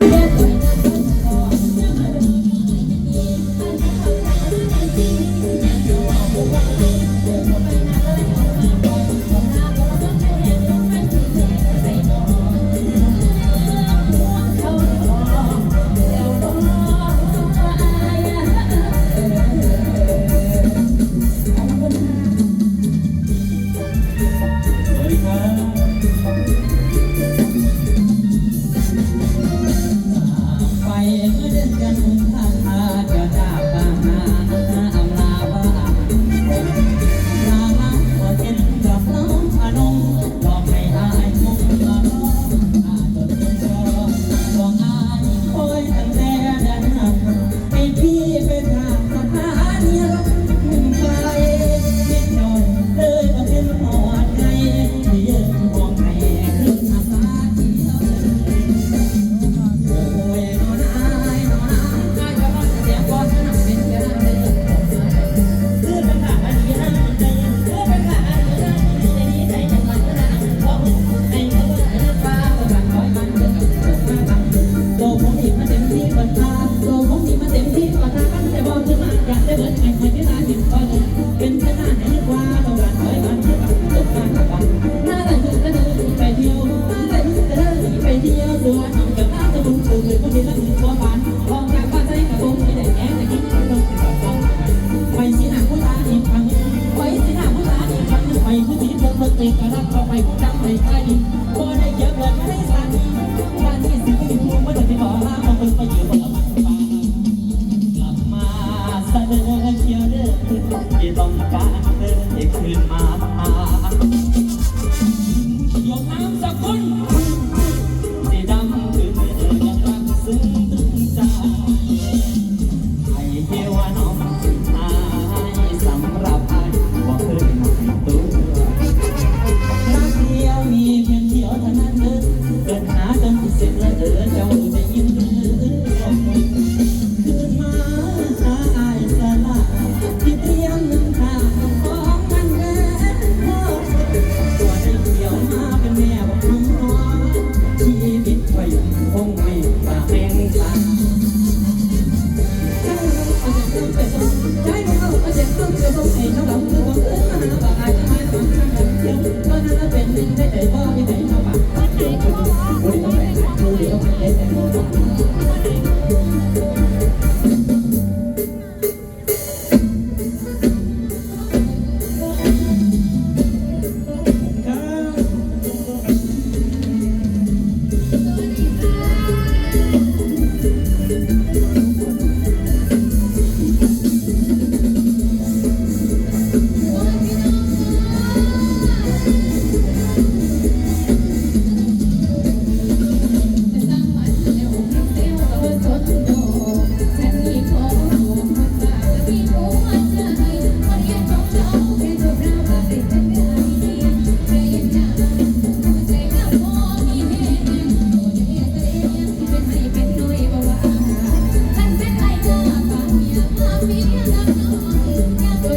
ส ฟ้าเธอให้ขึ้นมา เอาเออเป็นได้าตาอาจบ่มีใจเจ้นาป่ใจบ่ไม่ใจเขา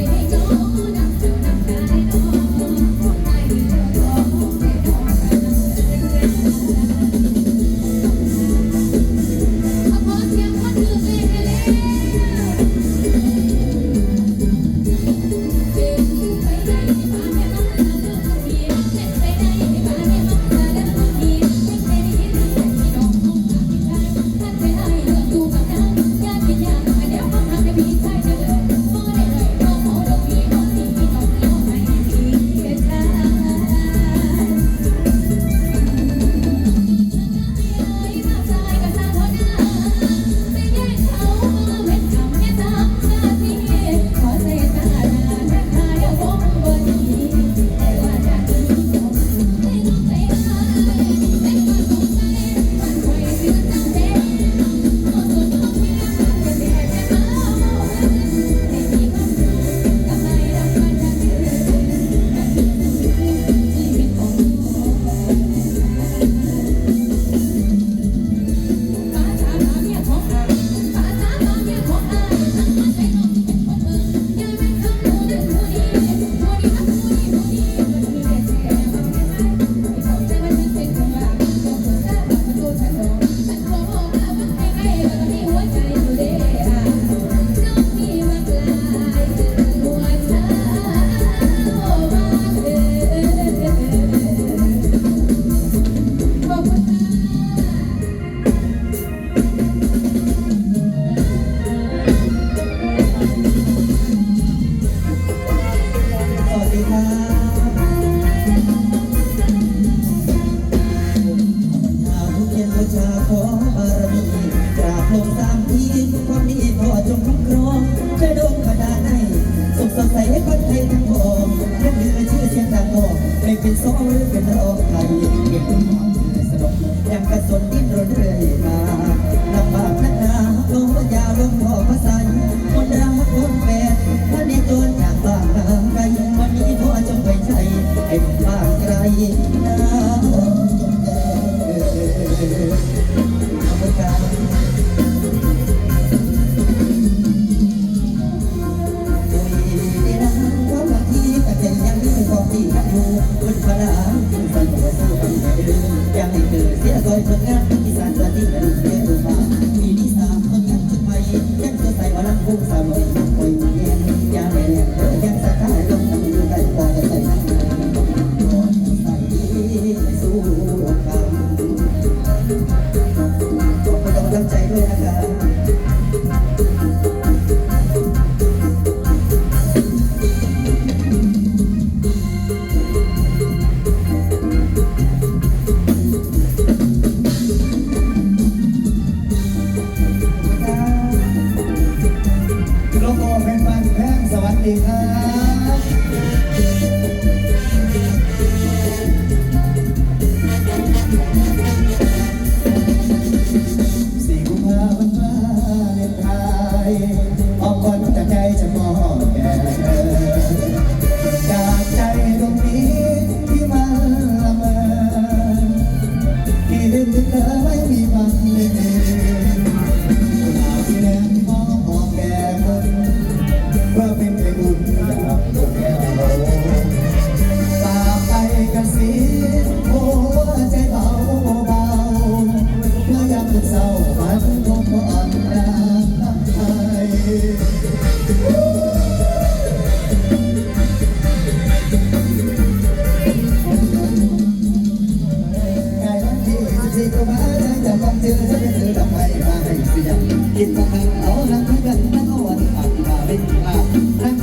Every day. โซ่หรือเป็นโรคไข้เก็บคุณหมอเลยสลบยังกระสนดิ้นรนเรื่อยมาลำบากนักหนาลงยาลงพ่อพระสันคนรักคนแปดวันนี้ตัวจากบ้านห่างไกลวันนี้พ่อจงไปใช้ให้บ้านไกลนะจงเจริญขอบคุณครั มีของที่เธอยู่บนพลาจึงสั่นหัวสู้กันไม่ลืมยังไม่เกิดเสียคอยคนงานที่สานตัวที่กระดิ่งเรียกตัวมา ที่สิบสี่กุมาพันธ์จะมองเจอจะเป็นเธอดอไมมาให้เสียงกินมาทางเอานั่งคุยกันนั่งอวันผ่านมาเล่นมานั่งกันในหรือา